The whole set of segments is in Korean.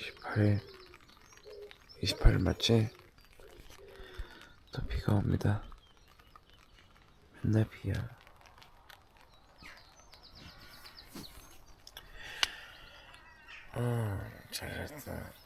28일 28일 맞지? 또 비가 옵니다. 맨날 비야. 아 잘했다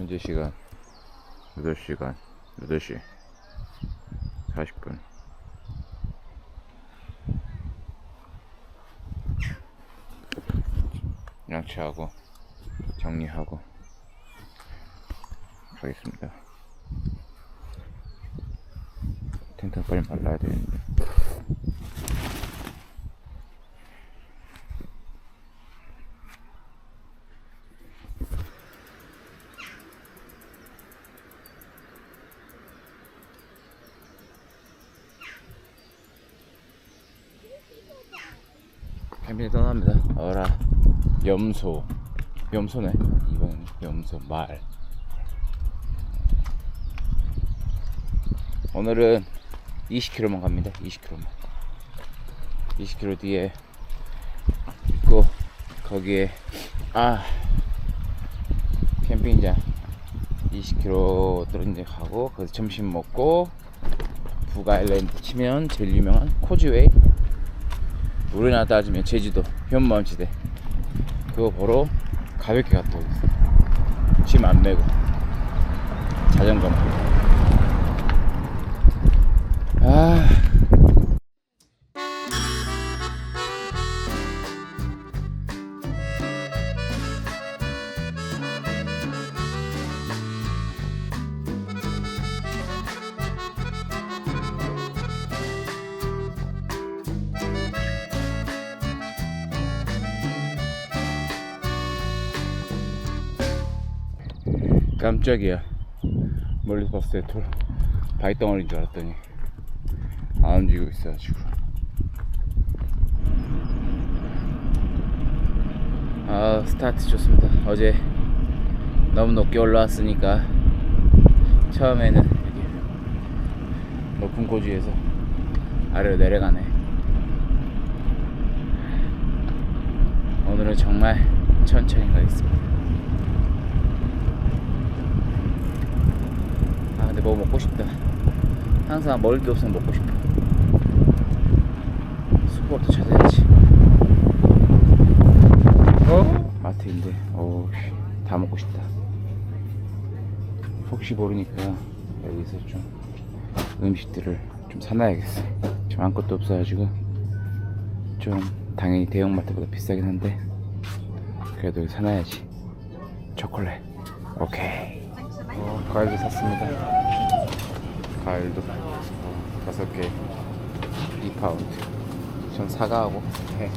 현재 시간 8시간 8시 40분. 양치하고 정리하고 가겠습니다. 텐트 빨리 말라야 되는데 캠핑 떠납니다. 어라 염소. 염소네. 이번 염소 말. 오늘은 20km만 갑니다. 20km만 20km 뒤에 있고 거기에 아 캠핑장. 20km 떨어진 데 가고 거기서 점심 먹고 북아일랜드 치면 제일 유명한 코즈웨이 우리나라 따지면 제주도 현무암지대. 그거 보러 가볍게 갔다 오겠어 짐 안 메고. 자전거만 아 깜짝이야. 멀리서 봤을 때 돌, 바위덩어리인 줄 알았더니 안 움직이고 있어가지고 아 스타트 좋습니다. 어제 너무 높게 올라왔으니까 처음에는 여기 높은 고지에서 아래로 내려가네. 오늘은 정말 천천히 가겠습니다 아 근데 뭐 먹고 싶다 항상 먹을 게 없으면 먹고 싶어. 수고부터 찾아야지. 어? 마트인데. 어우다 먹고 싶다. 혹시 모르니까 여기서 좀 음식들을 좀 사놔야겠어. 지금 아무것도 없어가지고 좀 당연히 대형마트보다 비싸긴 한데 그래도 사놔야지. 초콜릿. 오케이. 어, 과일도 샀습니다. 과일도 어, 다섯 개 2파운드. 전 사과하고 해.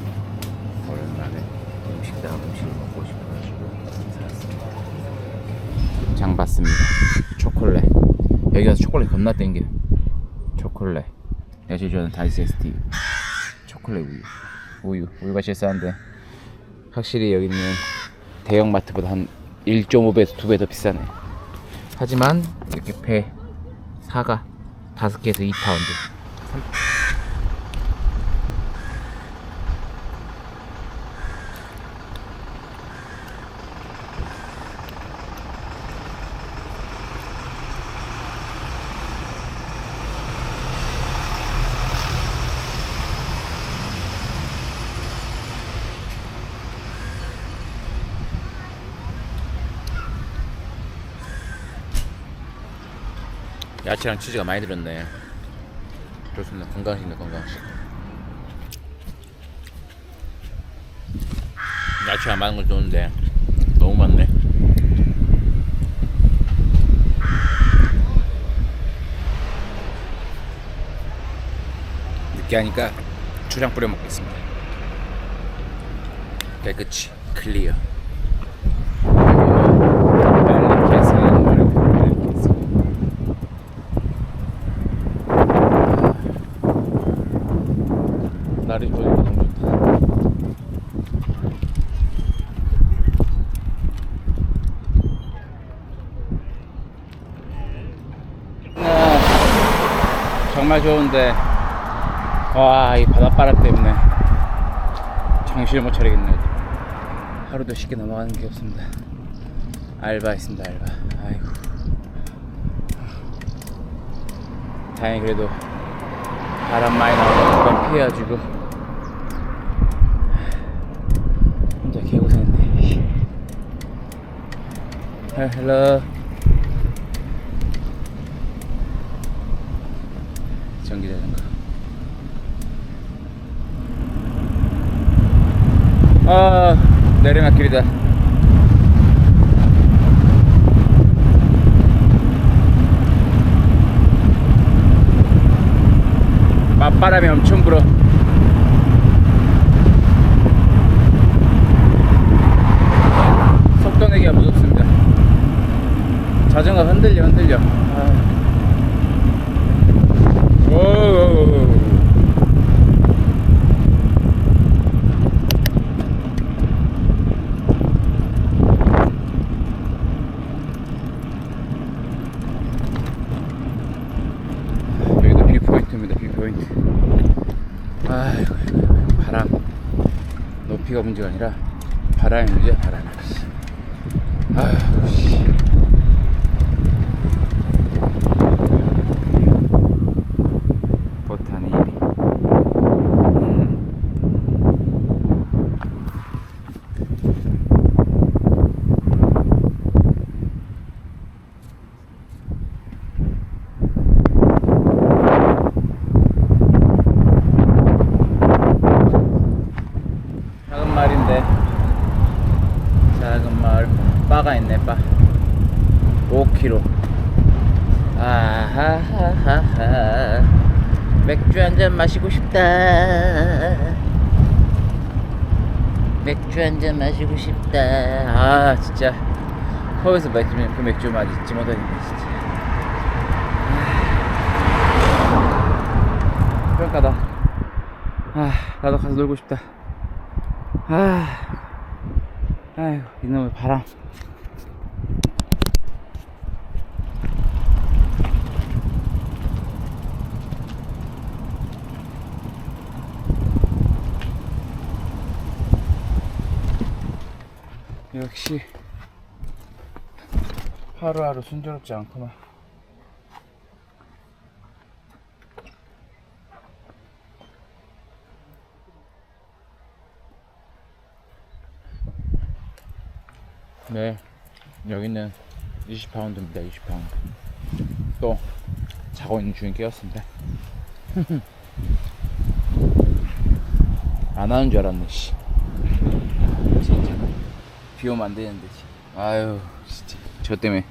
오랜만에 음식당 음식을 먹고 싶어가지고 샀습니다. 장 봤습니다. 초콜릿. 여기 가서 초콜릿 겁나 땡겨. 초콜릿. 내가 제일 좋아하는 다이제스티. 초콜릿 우유. 우유. 우유가 제일 싼데 확실히 여기는 대형마트보다 한 1.5배에서 2배 더 비싸네. 하지만 이렇게 배 사과 다섯 개에서 2파운드 야채랑 치즈가 많이 들었네. 좋습니다. 건강식이네, 건강식. 야채가 많은 건 좋은데, 너무 많네. 느끼하니까 주량 뿌려 먹겠습니다. 깨끗이 클리어. 정말 좋은데. 와 이 바닷바람 때문에 정신을 못 차리겠네 하루도 쉽게 넘어가는 게 없습니다. 알바했습니다 알바. 아이고. 다행히 그래도 바람 많이 나오는 건 피해가지고. 혼자 개고생했네. 헬- 헬로 전기자전거 아 내리막길이다. 맞바람이 엄청 불어. 속도 내기가 무섭습니다. 자전거 흔들려 흔들려 아. 오오오오. 여기도 뷰 포인트입니다. 뷰 포인트. 아이고, 아이고, 아이고, 바람. 문제가 아니라 바람이 문제야, 바람이. 아이고, 씨. 버탄이 음. 작은 말인데 작은 마을 바가 있네 바. 5km 아하하하하. 맥주 한 잔 마시고 싶다. 맥주 한 잔 마시고 싶다. 아 진짜. 거기서 맥주, 그 맥주 맛있지 못하겠네 진짜. 아, 평가다. 아 나도 가서 놀고 싶다. 아 아이고 이놈의 바람 역시 하루하루 순조롭지 않구나. 네, 여기는 20파운드입니다. 20파운드. 또 자고 있는 중에 깨었습니다. 안 하는 줄 알았네. 씨. 진짜. 비 오면 안 되는데 씨. 아유 진짜 저 때문에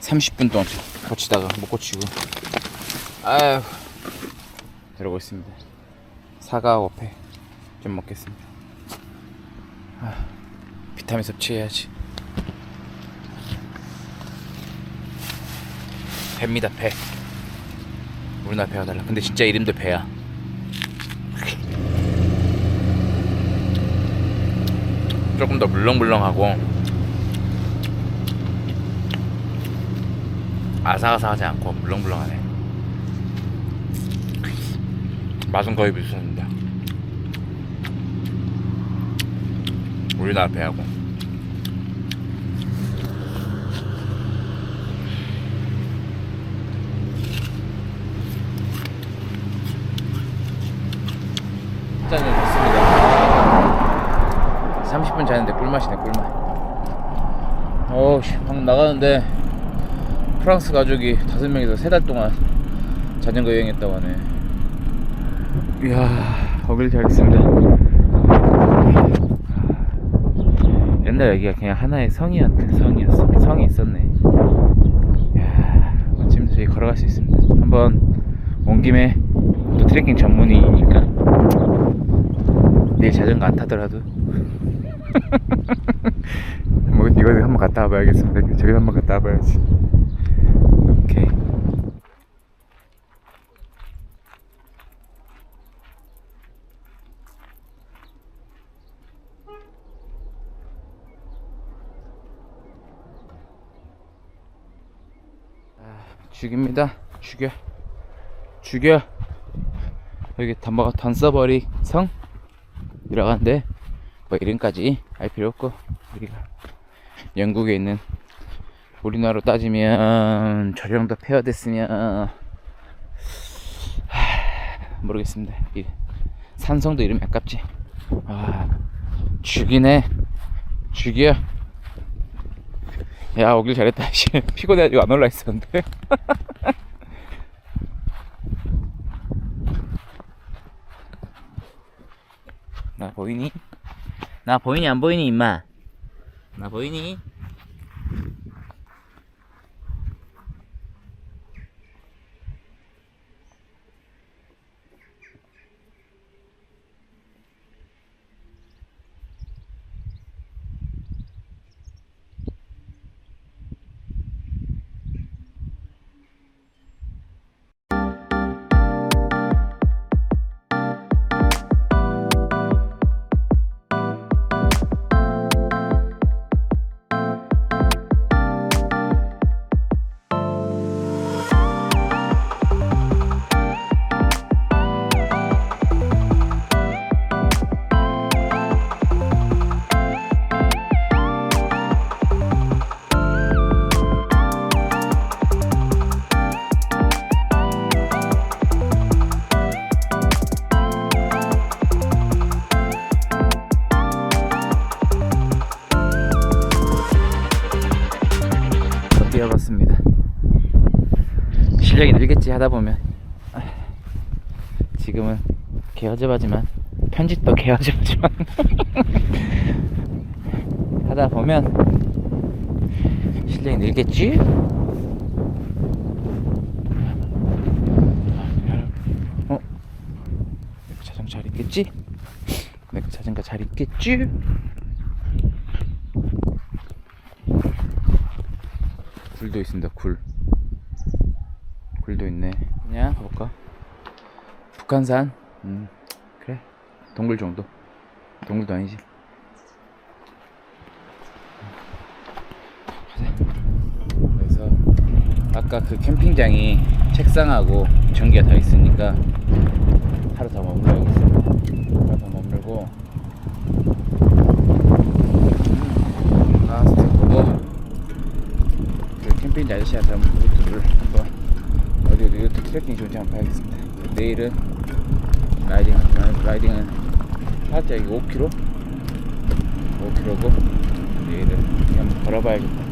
30분 동안 고치다가 못 고치고 아유 들어고 있습니다 사과 어페 좀 먹겠습니다 아, 비타민 섭취해야지 배입니다 배. 우리나라 배가 달라 근데 진짜 이름도 배야. 조금 더 물렁물렁하고 아삭아삭하지 않고 물렁물렁하네. 맛은 거의 비슷합니다. 우리나라 배하고 짠이 됐습니다 30분 자는데 꿀맛이네 꿀맛. 어우씨 방금 나가는데 프랑스 가족이 다섯 명이서 세 달 동안 자전거 여행했다고 하네. 이야 거길 잘 있습니다. 옛날 여기가 그냥 하나의 성이었네 성이었어 성이 있었네. 이야 지금도 저기 걸어갈 수 있습니다. 한번 온 김에 또 트레킹 전문이니까 내일 자전거 안 타더라도 뭐 이거 한번 갔다 와봐야겠습니다. 저기 한번 갔다 와봐야지. 아, 죽입니다. 죽여. 죽여. 여기 단바가 던서버리 성? 들어간데 뭐 이름까지 알 필요 없고 우리가 영국에 있는 우리나라로 따지면 저 정도 폐허됐으면 하, 모르겠습니다. 이 산성도 이름이 아깝지. 아 죽이네. 죽여. 야 오길 잘했다. 씨. 피곤해가지고 안 올라 있었는데. 나 보이니? 나 보이니 안 보이니 임마 나 보이니? 하다 보면 아, 지금은 개허접하지만 편집도 개허접하지만 하다 보면 실력이 늘겠지? 어? 내 자전거 잘 있겠지? 내 자전거 잘 있겠지? 굴도 있습니다 굴 굴도 있네. 그냥 가볼까? 북한산? 음 그래. 동굴 정도. 동굴도 아니지. 그래서 아까 그 캠핑장이 책상하고 전기가 다 있으니까 하루 더 머물러 야겠어 하루 더 머물고. 음, 아 보고 그 캠핑장 아저씨한테 한번 루트를 한번 어디 어디 루트 트래킹 좋은지 한번 봐야겠습니다. 내일은 라이딩 라이딩은 살짝 이거 5km 5km고 내일은 한번 걸어봐야겠다.